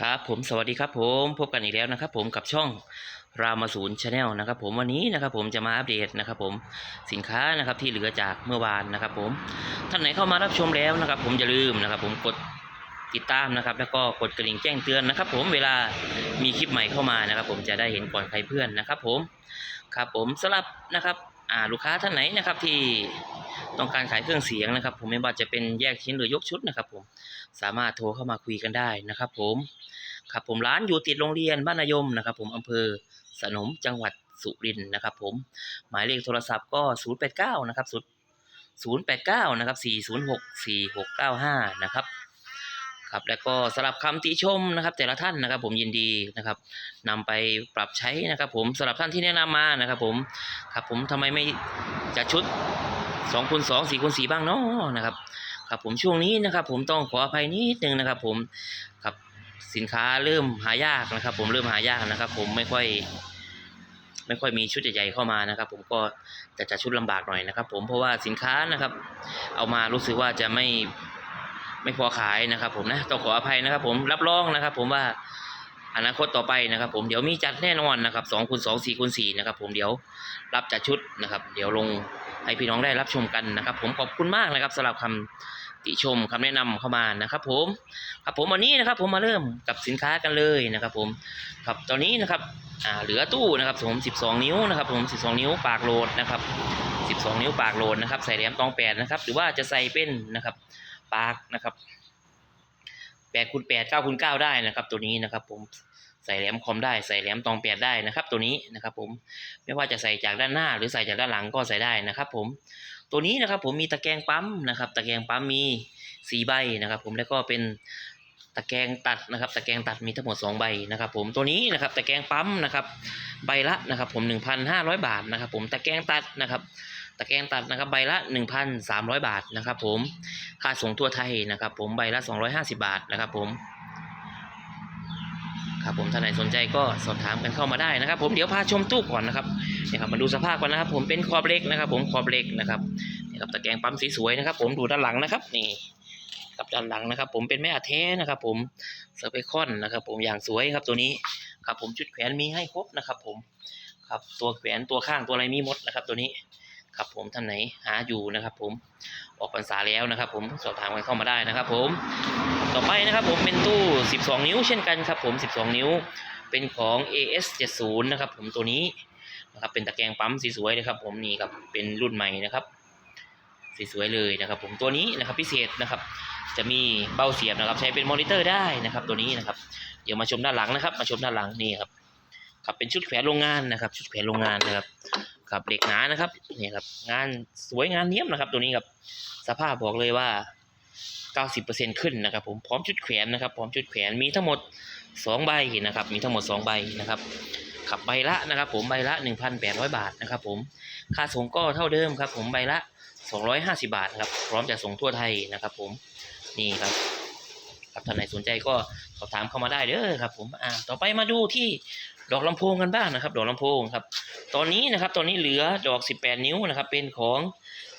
ครับผมสวัสดีครับผมพบกันอีกแล้วนะครับผมกับช่องรามาศูนย์ชาแนลนะครับผมวันนี้นะครับผมจะมาอัปเดตนะครับผมสินค้านะครับที่เหลือจากเมื่อวานนะครับผมท่านไหนเข้ามารับชมแล้วนะครับผมอย่าลืมนะครับผมกดติดตามนะครับแล้วก็กดกระดิ่งแจ้งเตือนนะครับผมเวลามีคลิปใหม่เข้ามานะครับผมจะได้เห็นก่อนใครเพื่อนนะครับผมครับผมสำหรับนะครับ ลูกค้าท่านไหนนะครับที่ต้องการขายเครื่องเสียงนะครับ ผมไม่ว่าจะเป็นแยกชิ้นหรือยกชุดนะครับ ผมสามารถโทรเข้ามาคุยกันได้นะครับ ผมครับผมร้านอยู่ติดโรงเรียนบ้านนายมนะครับ ผมอำเภอสนมจังหวัดสุรินทร์นะครับ ผมหมายเลขโทรศัพท์ก็ 089 นะครับ0 089 นะครับ 406 4695 นะครับ ครับแล้วก็สำหรับคำติชมนะครับ แต่ละท่านนะครับ ผมยินดีนะครับนำไปปรับใช้นะครับ ผมสำหรับท่านที่แนะนำมานะครับ ผมครับผมทำไมไม่จัดชุด2คูณ2 4คูณ4บ้างเนาะนะครับครับผมช่วงนี้นะครับ ผมต้องขออภัยนิดนึงนะครับ ผมครับสินค้าเริ่มหายากนะครับ ผมเริ่มหายากนะครับ ผมไม่ค่อย ไม่ค่อยมีชุดใหญ่ๆเข้ามานะครับ ผมก็จะจัดชุดลำบากหน่อยนะครับ ผมเพราะว่าสินค้านะครับ เอามารู้สึกว่าจะไม่ ไม่พอขายนะครับผมนะต้องขออภัยนะครับผมรับรองนะครับ ผมว่าอนาคตต่อไปนะครับผมเดี๋ยวมีจัดแน่นอนนะครับสองคูณสองสี่คูณสี่นะครับผมเดี๋ยวรับจัดชุดนะครับ เดี๋ยวลงให้พี่น้องได้รับชมกันนะครับ ผมขอบคุณมากนะครับสำหรับคำติชมคำแนะนำเข้ามานะครับผมครับผมวันนี้นะครับผมมาเริ่มกับสินค้ากันเลยนะครับผมครับตอนนี้นะครับอ่าเหลือตู้นะครับผม12นิ้วนะครับผม12นิ้วปากโหลดนะครับ12นิ้วปากโหลดนะครับใส่แหลมตองแปดนะครับหรือว่าจะใส่เป็นนะครับ ปาร์กนะครับ8คูณ8 9คูณ9ได้นะครับ ตัวนี้นะครับ ผมใส่แหลมคอมได้ใส่แหลมตองแปดได้นะครับ ตัวนี้นะครับ ผมไม่ว่าจะใส่จากด้านหน้า หรือใส่จากด้านหลังก็ใส่ได้นะครับ ผมตัวนี้นะครับ ผมมีตะแกรงปั๊มนะครับ ตะแกรงปั๊มมีสี่ใบนะครับ ผมแล้วก็เป็นตะแกรงตัดนะครับ ตะแกรงตัดมีทั้งหมดสองใบนะครับ ผมตัวนี้นะครับตะแกรงปั๊มนะครับ ใบละนะครับ ผมหนึ่งพันห้าร้อยบาทนะครับ ผมตะแกรงตัดนะครับ ตะแกรงตัดนะครับใบละหนึ่งพันสามร้อยบาทนะครับผมค่าส่งทั่วไทยนะครับผมใบละสองร้อยห้าสิบาทนะครับผมครับผมท่านไหนสนใจก็สอบถามกันเข้ามาได้นะครับ ผมเดี๋ยวพาชมตู้ก่อนนะครับนี่ครับมาดูสภาพก่อนนะครับ ผมเป็นขอบเหล็กนะครับ ผมขอบเหล็กนะครับนี่ครับตะแกรงปั๊มสีสวยนะครับ ผมดูด้านหลังนะครับนี่ครับด้านหลังนะครับ ผมเป็นแม่อาแท้นะครับ ผมเซอร์เปคอนนะครับ ผมอย่างสวยครับตัวนี้ครับ ผมชุดแขวนมีให้ครบนะครับ ผมครับตัวแขวนตัวข้างตัวอะไรมีหมดนะครับ ตัวนี้ ครับผมท่านไหนหาอยู่นะครับ ผมออกพรรษาแล้วนะครับ ผมสอบถามกันเข้ามาได้นะครับ ผมต่อไปนะครับ ผมเป็นตู้ 12 นิ้ว เช่นกันครับ ผม 12 นิ้ว เป็นของ AS 70นะครับ ผมตัวนี้นะครับเป็นตะแกรงปั๊มสีสวยนะครับ ผมนี่ครับเป็นรุ่นใหม่นะครับสีสวยเลยนะครับ ผมตัวนี้นะครับพิเศษนะครับ จะมีเบ้าเสียบนะครับ ใช้เป็นมอนิเตอร์ได้นะครับ ตัวนี้นะครับ เดี๋ยวมาชมด้านหลังนะครับ มาชมด้านหลังนี่ครับครับเป็นชุดแขวนโรงงานนะครับ ชุดแขวนโรงงานนะครับ ครับเหล็กหนานะครับนี่ครับ งานสวยงานเนี้ยบนะครับ ตัวนี้ครับสภาพบอกเลยว่า 90%ขึ้นนะครับ ผมพร้อมชุดแขวนนะครับพร้อมชุดแขวนมีทั้งหมด 2 ใบนะครับ มีทั้งหมด 2 ใบนะครับขับใบละนะครับ ผมใบละ 1,800 บาทนะครับ ผมค่าส่งก็เท่าเดิมครับ ผมใบละ 250 บาทครับพร้อมจะส่งทั่วไทยนะครับ ผมนี่ครับครับท่านไหนสนใจก็สอบถามเข้ามาได้เด้อครับ ผมอ่าต่อไปมาดูที่ ดอกลำโพงกันบ้างนะครับ ดอกลำโพงครับ ตอนนี้นะครับ ตอนนี้เหลือดอก 18 นิ้วนะครับ เป็นของ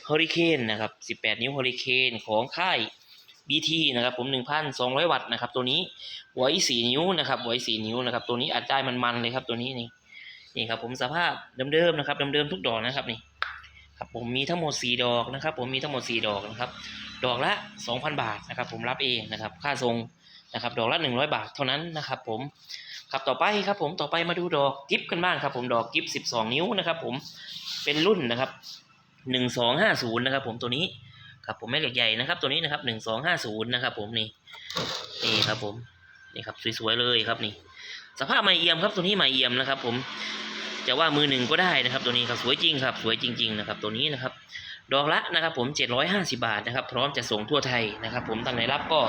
ฮอริเคนนะครับ 18 นิ้วฮอริเคนของค่าย BT นะครับ ผม 1,200 วัตต์นะครับ ตัวนี้หัวอี4นิ้วนะครับหัวอี4นิ้วนะครับ ตัวนี้อัดได้มันๆเลยครับ ตัวนี้นี่ นี่ครับ ผมสภาพเดิมๆนะครับ เดิมๆทุกดอกนะครับนี่ ครับ ผมมีทั้งหมด 4 ดอกนะครับ ผมมีทั้งหมด 4 ดอกนะครับ ดอกละ 2,000 บาทนะครับ ผมรับเองนะครับ ค่าทรงนะครับ ดอกละ 100 บาทเท่านั้นนะครับ ผม ครับต่อไปครับผมต่อไปมาดูดอกกิฟกันบ้างครับผมดอกกิฟ12นิ้วนะครับผมเป็นรุ่นนะครับหนึ่งสองห้าศูนย์นะครับผมตัวนี้ครับผมแม่เหล็กใหญ่นะครับ ตัวนี้นะครับหนึ่งสองห้าศูนย์นะครับผมนี่นี่ครับผมนี่ครับสวยๆเลยครับนี่ สภาพไม่เอี่ยมครับตัวนี้ไม่เอี่ยมนะครับ ผม จะว่ามือหนึ่งก็ได้นะครับตัวนี้ครับสวยจริงครับสวยจริง ๆ นะครับ ตัวนี้นะครับดอกละนะครับผมเจ็ดร้อยห้าสิบาทนะครับ พร้อมจะส่งทั่วไทยนะครับ ผมท่านไหนรับก็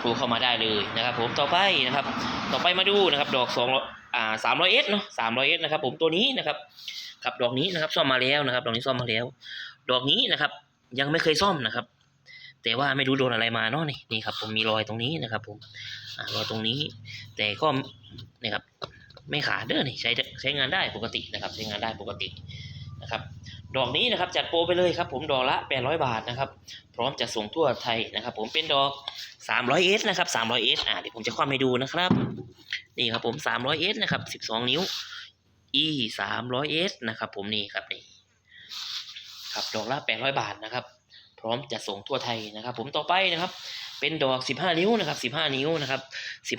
โทรเข้ามาได้เลยนะครับ ผมต่อไปนะครับ ต่อไปมาดูนะครับดอกสองอ่าสามร้อยเอสเนาะสามร้อยเอสนะครับ ผมตัวนี้นะครับครับดอกนี้นะครับซ่อมมาแล้วนะครับ ดอกนี้ซ่อมมาแล้ว ดอกนี้นะครับ ยังไม่เคยซ่อมนะครับ แต่ว่าไม่รู้โดนอะไรมาเนาะนี่นี่ครับ ผมมีรอยตรงนี้นะครับ ผมรอยตรงนี้ แต่ก็นี่ครับ ไม่ขาดเด้อนี่ใช้ใช้งานได้ปกตินะครับ ใช้งานได้ปกตินะครับ ดอกนี้นะครับจัดโปรไปเลยครับ ผมดอกละ 800 บาทนะครับ พร้อมจะส่งทั่วไทยนะครับ ผมเป็นดอก 300S นะครับ 300S อ่าเดี๋ยวผมจะคว่ำให้ดูนะครับ นี่ครับผม 300S นะครับ 12 นิ้ว E 300S นะครับผมนี่ครับนี่ครับดอกละ 800 บาทนะครับ พร้อมจะส่งทั่วไทยนะครับ ผมต่อไปนะครับ เป็นดอก15นิ้วนะครับ15นิ้วนะครับ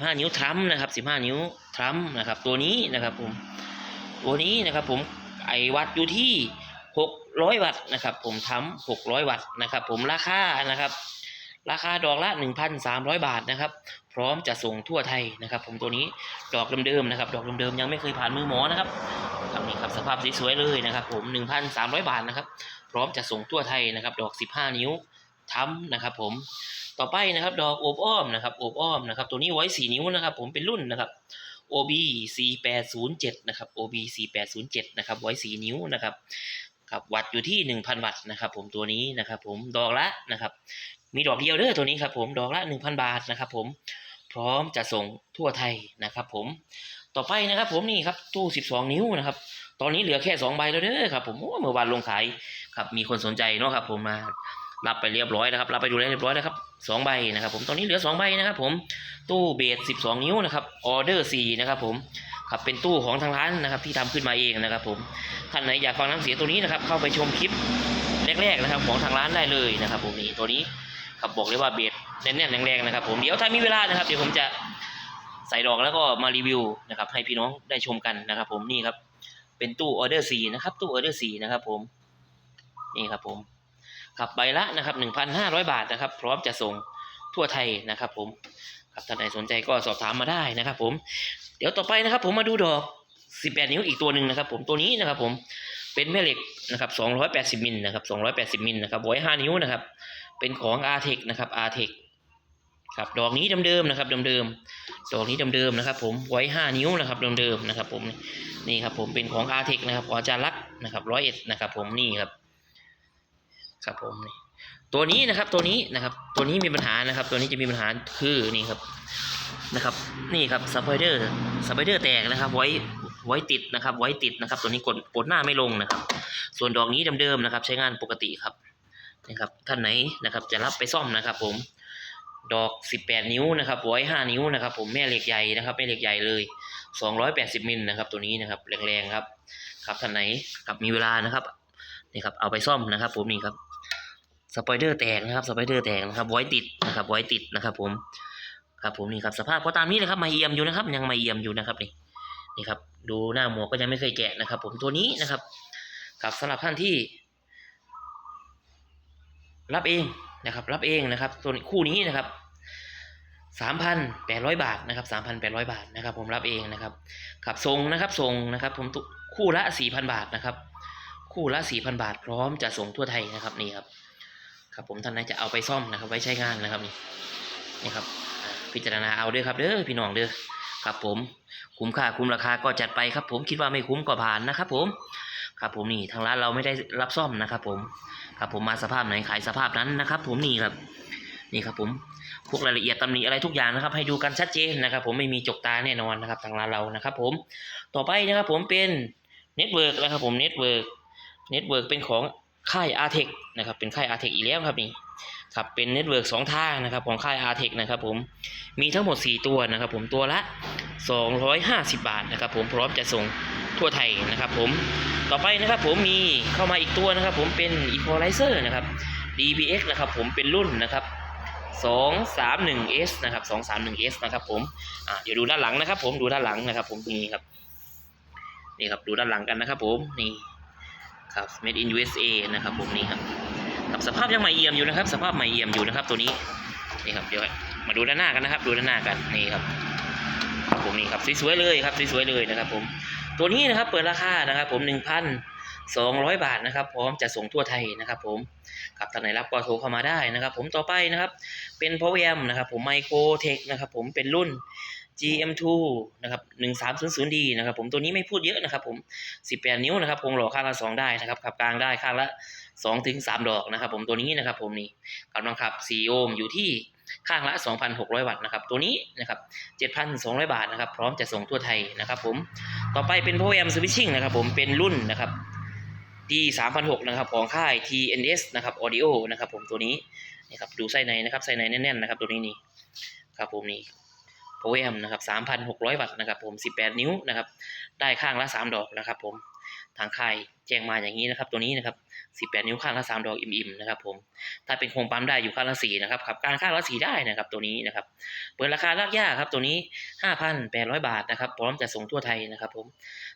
15นิ้วทรัมนะครับ15นิ้วทรัมนะครับ ตัวนี้นะครับผมตัวนี้นะครับผมไอวัดอยู่ที่600วัตต์นะครับ ผมทำ600วัตต์นะครับ ผมราคานะครับ ราคาดอกละ1,300บาทนะครับ พร้อมจะส่งทั่วไทยนะครับ ผมตัวนี้ดอกเดิมๆนะครับ ดอกเดิมๆยังไม่เคยผ่านมือหมอนะครับครับนี่ครับสภาพสวยๆเลยนะครับ ผม1,300บาทนะครับ พร้อมจะส่งทั่วไทยนะครับ ดอก15นิ้ว ทำนะครับ ผมต่อไปนะครับ ดอกโอบอ้อมนะครับโอบอ้อมนะครับ ตัวนี้ไว้ 4 นิ้วนะครับ ผมเป็นรุ่นนะครับ OB 4807นะครับ OB 4807นะครับไว้ 4 นิ้วนะครับครับวัตต์อยู่ที่ 1,000 วัตต์นะครับผมตัวนี้นะครับ ผมดอกละนะครับ มีดอกเดียวเด้อตัวนี้ครับผมดอกละ 1,000 บาทนะครับผมพร้อมจะส่งทั่วไทยนะครับ ผมต่อไปนะครับ ผมนี่ครับตู้ 12 นิ้วนะครับ ตอนนี้เหลือแค่ 2 ใบแล้วเด้อครับ ผมโอ้เมื่อวานลงขายครับมีคนสนใจเนาะครับ ผมมา รับไปเรียบร้อยนะครับ รับไปดูแลเรียบร้อยแล้วครับสองใบนะครับ ผมตอนนี้เหลือสองใบนะครับ ผมตู้เบส12นิ้วนะครับออเดอร์4นะครับผมครับเป็นตู้ของทางร้านนะครับ ที่ทำขึ้นมาเองนะครับ ผมท่านไหนอยากฟังน้ำเสียงตัวนี้นะครับ เข้าไปชมคลิปแรกๆนะครับ ของทางร้านได้เลยนะครับ ผมนี่ตัวนี้ครับบอกเลยว่าเบสแน่นๆแรงๆนะครับ ผมเดี๋ยวถ้ามีเวลานะครับเดี๋ยวผมจะใส่ดอกแล้วก็มารีวิวนะครับ ให้พี่น้องได้ชมกันนะครับ ผมนี่ครับเป็นตู้ออเดอร์4นะครับตู้ออเดอร์4นะครับ ผมนี่ครับผม ครับใบละนะครับ 1,500 บาทนะครับ พร้อมจะส่งทั่วไทยนะครับผมครับท่านใดสนใจก็สอบถามมาได้นะครับ ผม เดี๋ยวต่อไปนะครับ ผมมาดูดอก 18 นิ้วอีกตัวหนึ่งนะครับ ผมตัวนี้นะครับ ผมเป็นแม่เหล็กนะครับ280มิลนะครับ280มิลนะครับไว้5นิ้วนะครับ เป็นของ r t e c นะครับ r t e c ครับดอกนี้เดิมๆนะครับเดิมๆดอกนี้เดิมๆนะครับ ผมไว้ 5 นิ้วนะครับเดิมๆนะครับ ผมนี่ครับผมเป็นของ r t e c นะครับของอาจารย์ลักษ์นะครับร้อยเอ็ดนะครับ ผมนี่ครับ ครับผมนี่ตัวนี้นะครับตัวนี้นะครับ ตัวนี้มีปัญหานะครับ ตัวนี้จะมีปัญหาคือนี่ครับนะครับ นี่ครับสไปเดอร์สไปเดอร์แตกนะครับ ไว้ไว้ติดนะครับ ไว้ติดนะครับ ตัวนี้กดกดหน้าไม่ลงนะครับ ส่วนดอกนี้เดิมๆนะครับ ใช้งานปกติครับนะครับท่านไหนนะครับ จะรับไปซ่อมนะครับ ผม ดอก 18 นิ้วนะครับไว้5นิ้วนะครับ ผมแม่เหล็กใหญ่นะครับแม่เหล็กใหญ่เลย 280มิลนะครับ ตัวนี้นะครับแรงๆครับ ครับท่านไหนครับมีเวลานะครับนี่ครับเอาไปซ่อมนะครับ ผมนี่ครับ สไปเดอร์แตกนะครับสไปเดอร์แตกนะครับไว้ติดนะครับไว้ติดนะครับ ผมครับผมนี่ครับสภาพก็ตามนี้เลยครับมาเอี่ยมอยู่นะครับ ยังมาเอี่ยมอยู่นะครับนี่นี่ครับ ดูหน้าหมวกก็ยังไม่เคยแกะนะครับ ผมตัวนี้นะครับกับสำหรับท่านที่ รับเองนะครับ รับเองนะครับตัวคู่นี้นะครับสามพันแปดร้อยบาทนะครับสามพันแปดร้อยบาทนะครับ ผมรับเองนะครับขับทรงนะครับทรงนะครับ ผมตุคู่ละสี่พันบาทนะครับ คู่ละสี่พันบาท พร้อมจะส่งทั่วไทยนะครับนี่ครับ ครับผมท่านไหนจะเอาไปซ่อมนะครับ ไว้ใช้งานนะครับนี่นี่ครับ พิจารณาเอาเด้อครับเด้อพี่น้องเด้อครับผมคุ้มค่าคุ้มราคาก็จัดไปครับ ผมคิดว่าไม่คุ้มก็ผ่านนะครับ ผมครับผมนี่ทางร้านเราไม่ได้รับซ่อมนะครับ ผมครับผมมาสภาพไหนขายสภาพนั้นนะครับ ผมนี่ครับนี่ครับผมพวกรายละเอียดตำหนิอะไรทุกอย่างนะครับ ให้ดูกันชัดเจนนะครับ ผมไม่มีจกตาแน่นอนนะครับ ทางร้านเรานะครับ ผมต่อไปนะครับ ผมเป็นเน็ตเวิร์กนะครับ ผมเน็ตเวิร์กเน็ตเวิร์กเป็นของ ค่าย r t e c นะครับเป็นค่าย r t e c อีกแล้วครับนี่ครับเป็นเน็ตเวิร์กสองทางนะครับของค่าย r t e c นะครับผมมีทั้งหมด 4 ตัวนะครับผมตัวละ 250 บาทนะครับผมพร้อมจะส่งทั่วไทยนะครับผมต่อไปนะครับผมมีเข้ามาอีกตัวนะครับผมเป็น Equalizer นะครับ DBX นะครับผมเป็นรุ่นนะครับ 231S นะครับ 231S นะครับผมอ่าเดี๋ยวดูด้านหลังนะครับผมดูด้านหลังนะครับผมนี่ครับนี่ครับดูด้านหลังกันนะครับผมนี่ ครับ Made in USA นะครับผมนี่ครับกับสภาพยังใหม่เอี่ยมอยู่นะครับ สภาพใหม่เอี่ยมอยู่นะครับ ตัวนี้นี่ครับเดี๋ยวมาดูด้านหน้ากันนะครับ ดูด้านหน้ากันนี่ครับครับผมนี่ครับสวยๆเลยครับสวยๆเลยนะครับ ผมตัวนี้นะครับเปิดราคานะครับ ผม1,200บาทนะครับ พร้อมจะส่งทั่วไทยนะครับผมครับท่านไหนรับก็โทรเข้ามาได้นะครับ ผมต่อไปนะครับ เป็น Power Amp นะครับ ผม Microtech นะครับ ผมเป็นรุ่น GM2 นะครับ 1300D นะครับผมตัวนี้ไม่พูดเยอะนะครับผม 18 นิ้วนะครับพงหล่อข้างละ 2 ได้นะครับขับกลางได้ข้างละ 2 ถึง 3 ดอกนะครับผมตัวนี้นะครับผมนี่กำลังขับ 4 โอห์มอยู่ที่ข้างละ 2,600 วัตต์นะครับ ตัวนี้นะครับ 7,200 บาทนะครับ พร้อมจะส่งทั่วไทยนะครับผม ต่อไปเป็น Power Amp Switching นะครับผม เป็นรุ่นนะครับ D 3 0 0นะครับ ของค่าย TNS นะครับ Audio นะครับผม ตัวนี้นี่ครับ ดูไส้ในนะครับ ไส้ในแน่นๆนะครับ ตัวนี้นี่ ครับผมนี่ โปรแอมนะครับ3,600วัตต์นะครับผม18นิ้วนะครับ ได้ข้างละ3ดอกนะครับผมทางค่ายแจ้งมาอย่างนี้นะครับ ตัวนี้นะครับ18นิ้วข้างละ3ดอกอิ่มๆนะครับผมถ้าเป็นโครงปั๊มได้อยู่ข้างละ4นะครับขับการข้างละ4ได้นะครับตัวนี้นะครับ เปิดราคาลากย่าครับตัวนี้5,800บาทนะครับพร้อมจะส่งทั่วไทยนะครับ ผม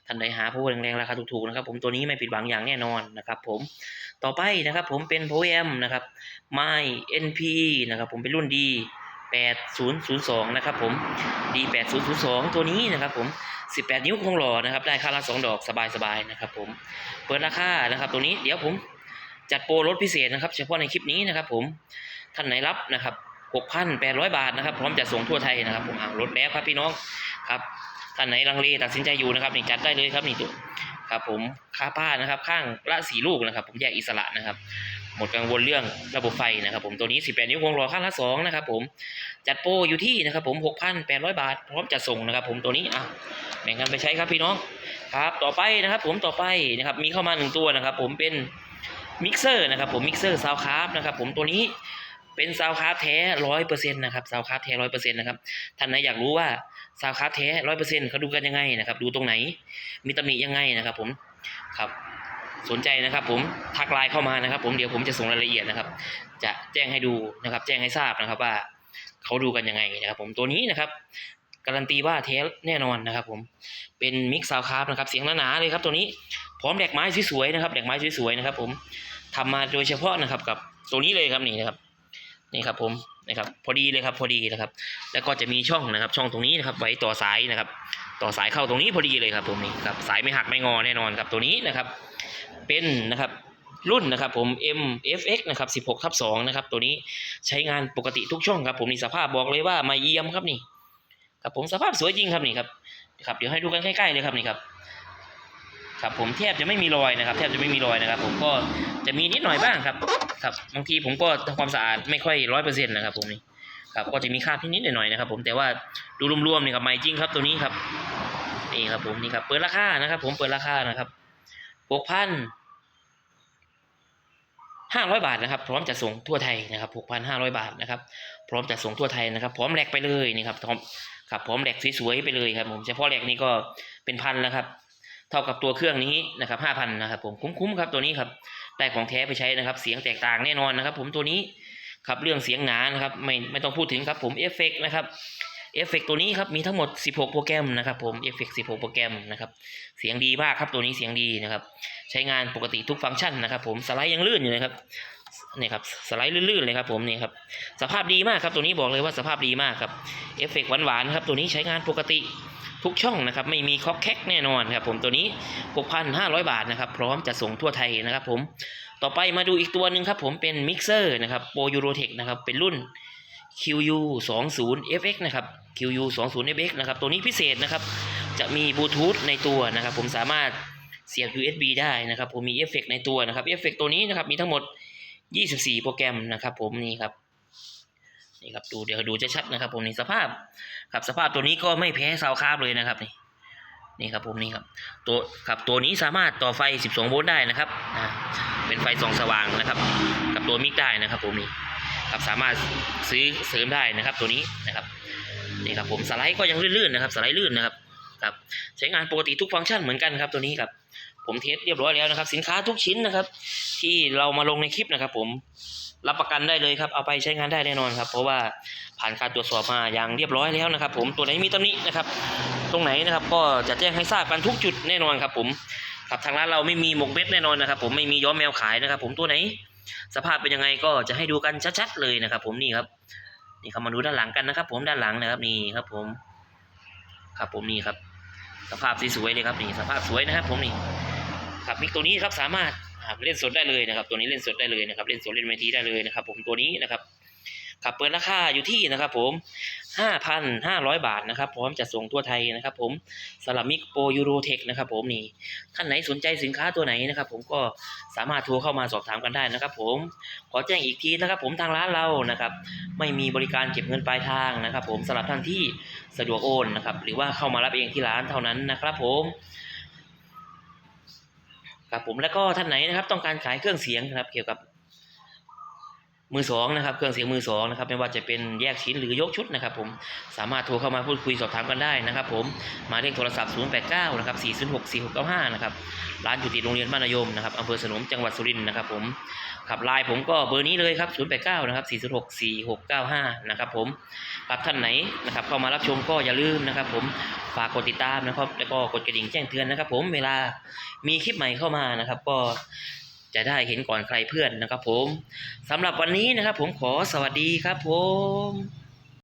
ท่านใดหาโพแรงๆราคาถูกๆนะครับ ผมตัวนี้ไม่ผิดหวังอย่างแน่นอนนะครับ ผมต่อไปนะครับ ผมเป็นโพแอมนะครับไม NP นะครับผมเป็นรุ่น D 8002 นะครับผม D 8002 ตัวนี้นะครับผม 18 นิ้วคงหล่อนะครับ ได้ค่าละ2ดอกสบายๆนะครับผม เปิดราคานะครับ ตัวนี้เดี๋ยวผมจัดโปรลดพิเศษนะครับ เฉพาะในคลิปนี้นะครับผม ท่านไหนรับนะครับ6,800 บาทนะครับ พร้อมจะส่งทั่วไทยนะครับผมอ่าลดแล้วครับพี่น้องครับท่านไหนลังเลตัดสินใจอยู่นะครับนี่จัดได้เลยครับนี่ตัวครับผมค่าผ้านะครับ ข้างละสี่ลูกนะครับ ผมแยกอิสระนะครับ หมดกังวลเรื่องระบบไฟนะครับผมตัวนี้ 18 นิ้ววงล้อข้างละสองนะครับผมจัดโปรอยู่ที่นะครับผม6,800 บาท พร้อมจะส่งนะครับผมตัวนี้อะแบ่งกันไปใช้ครับพี่น้องครับต่อไปนะครับผมต่อไปนะครับมีเข้ามาหนึ่งตัวนะครับผมเป็นมิกเซอร์นะครับผมมิกเซอร์ซาวคาร์บนะครับผมตัวนี้เป็นซาวคาร์บแท้ร้อยเปอร์เซ็นต์นะครับซาวคาร์บแท้ร้อยเปอร์เซ็นต์นะครับท่านไหนอยากรู้ว่าซาวคาร์บแท้ร้อยเปอร์เซ็นต์เขาดูกันยังไงนะครับดูตรงไหน มีตำหนิยังไงนะครับผมครับ สนใจนะครับผมทักไลน์เข้ามานะครับ ผมเดี๋ยวผมจะส่งรายละเอียดนะครับ จะแจ้งให้ดูนะครับ แจ้งให้ทราบนะครับว่าเขาดูกันยังไงนะครับ ผมตัวนี้นะครับ การันตีว่าเทสแน่นอนนะครับ ผมเป็นมิกซ์ซาวคาร์นะครับเสียงหนาๆเลยครับตัวนี้พร้อมแดกไม้สวยๆนะครับแดกไม้สวยๆนะครับ ผมทำมาโดยเฉพาะนะครับ กับตัวนี้เลยครับนี่นะครับนี่ครับผมนะครับพอดีเลยครับพอดีนะครับ แล้วก็จะมีช่องนะครับ ช่องตรงนี้นะครับ ไว้ต่อสายนะครับ ต่อสายเข้าตรงนี้พอดีเลยครับผมนี่ครับสายไม่หักไม่งอแน่นอนครับตัวนี้นะครับ เป็นนะครับรุ่นนะครับผม MFX นะครับ16ทับ2นะครับตัวนี้ใช้งานปกติทุกช่องครับผมนี่สภาพบอกเลยว่ามาเยี่ยมครับนี่ครับผมสภาพสวยจริงครับนี่ครับครับเดี๋ยวให้ดูกันใกล้ๆเลยครับนี่ครับครับผมแทบจะไม่มีรอยนะครับ แทบจะไม่มีรอยนะครับ ผมก็จะมีนิดหน่อยบ้างครับครับบางทีผมก็ทำความสะอาดไม่ค่อยร้อยเปอร์เซ็นต์นะครับผมนี่ครับก็จะมีคราบนิดๆหน่อยๆนะครับ ผมแต่ว่าดูรวมๆนี่ครับไม่จริงครับตัวนี้ครับนี่ครับผมนี่ครับเปิดราคานะครับ ผมเปิดราคานะครับ หกพันห้าร้อยบาทนะครับ พร้อมจะส่งทั่วไทยนะครับหกพันห้าร้อยบาทนะครับ พร้อมจะส่งทั่วไทยนะครับ พร้อมแหลกไปเลยนี่ครับพร้อมครับพร้อมแหลกสวยๆไปเลยครับผมเฉพาะแหลกนี้ก็เป็นพันแล้วครับ เท่ากับตัวเครื่องนี้นะครับห้าพันนะครับ ผมคุ้มๆครับตัวนี้ครับได้ของแท้ไปใช้นะครับ เสียงแตกต่างแน่นอนนะครับ ผมตัวนี้ครับเรื่องเสียงหนานะครับไม่ไม่ต้องพูดถึงครับผมเอฟเฟกนะครับ เอฟเฟกตัวนี้ครับมีทั้งหมด 16 โปรแกรมนะครับผมเอฟเฟก16 โปรแกรมนะครับเสียงดีมากครับตัวนี้เสียงดีนะครับใช้งานปกติทุกฟังก์ชันนะครับผมสไลด์ยังลื่นอยู่นะครับนี่ครับสไลด์ลื่นๆเลยครับผมนี่ครับสภาพดีมากครับตัวนี้บอกเลยว่าสภาพดีมากครับเอฟเฟกหวานๆครับตัวนี้ใช้งานปกติทุกช่องนะครับไม่มีคอกแคกแน่นอนครับผมตัวนี้ 6,500 บาทนะครับพร้อมจะส่งทั่วไทยนะครับผมต่อไปมาดูอีกตัวหนึ่งครับผมเป็นมิกเซอร์นะครับโปรยูโรเทคนะครับเป็นรุ่น QU 2 0 FX นะครับ QU 2 0 FX นะครับ ตัวนี้พิเศษนะครับ จะมีบลูทูธในตัวนะครับ ผมสามารถเสียบ USB ได้นะครับ ผมมีเอฟเฟกในตัวนะครับเอฟเฟกตัวนี้นะครับ มีทั้งหมด 24 โปรแกรมนะครับ ผมนี่ครับนี่ครับดูเดี๋ยวดูจะชัดนะครับ ผมนี่สภาพครับสภาพตัวนี้ก็ไม่แพ้ซาวคาบเลยนะครับนี่นี่ครับผมนี่ครับตัวครับตัวนี้สามารถต่อไฟ 12 โวลต์ได้นะครับเป็นไฟส่องสว่างนะครับ กับตัวมิกได้นะครับ ผมนี่ ครับสามารถซื้อเสริมได้นะครับตัวนี้นะครับนี่ครับผมสไลด์ก็ยังลื่นๆนะครับสไลด์ลื่นนะครับครับใช้งานปกติทุกฟังก์ชันเหมือนกันครับตัวนี้ครับผมเทสเรียบร้อยแล้วนะครับ สินค้าทุกชิ้นนะครับ ที่เรามาลงในคลิปนะครับ ผมรับประกันได้เลยครับเอาไปใช้งานได้แน่นอนครับ เพราะว่าผ่านการตรวจสอบมาอย่างเรียบร้อยแล้วนะครับ ผมตัวไหนมีตำหนินะครับ ตรงไหนนะครับก็จะแจ้งให้ทราบกันทุกจุดแน่นอนครับ ผมครับทางร้านเราไม่มีหมกเม็ดแน่นอนนะครับ ผมไม่มีย้อมแมวขายนะครับ ผมตัวไหน สภาพเป็นยังไงก็จะให้ดูกันชัดๆเลยนะครับ ผมนี่ครับ นี่ครับมาดูด้านหลังกันนะครับ ผมด้านหลังนะครับนี่ครับ ผม ครับผมนี่ครับ สภาพสวยเลยครับนี่สภาพสวยนะครับ ผมนี่ครับมิกตัวนี้ครับสามารถเล่นสดได้เลยนะครับ ตัวนี้เล่นสดได้เลยนะครับ เล่นสดเล่นเวทีได้เลยนะครับ ผมตัวนี้นะครับ ครับเปิดราคาอยู่ที่นะครับผมห้าพันห้าร้อยบาทนะครับ พร้อมจะส่งทั่วไทยนะครับผมสลับมิกโปรยูโรเทคนะครับผมนี่ท่านไหนสนใจสินค้าตัวไหนนะครับ ผมก็สามารถโทรเข้ามาสอบถามกันได้นะครับ ผมขอแจ้งอีกทีนะครับ ผมทางร้านเรานะครับ ไม่มีบริการเก็บเงินปลายทางนะครับ ผมสำหรับท่านที่สะดวกโอนนะครับ หรือว่าเข้ามารับเองที่ร้านเท่านั้นนะครับผมครับผมแล้วก็ท่านไหนนะครับ ต้องการขายเครื่องเสียงนะครับ เกี่ยวกับ มือสองนะครับ เครื่องเสียงมือสองนะครับ ไม่ว่าจะเป็นแยกชิ้นหรือยกชุดนะครับผม สามารถโทรเข้ามาพูดคุยสอบถามกันได้นะครับ ผมหมายเลขโทรศัพท์ 089 นะครับ 406 4695 นะครับ ร้านอยู่ติดโรงเรียนบ้านนายมนะครับอำเภอสนมจังหวัดสุรินทร์นะครับ ผม ขับไลน์ผมก็เบอร์นี้เลยครับ 089 นะครับ 406 4695 นะครับผมครับท่านไหนนะครับเข้ามารับชมก็อย่าลืมนะครับ ผม ฝากกดติดตามนะครับ แล้วก็กดกระดิ่งแจ้งเตือนนะครับ ผม เวลามีคลิปใหม่เข้ามานะครับ ก็ จะได้เห็นก่อนใครเพื่อนนะครับผมสำหรับวันนี้นะครับผมขอสวัสดีครับผม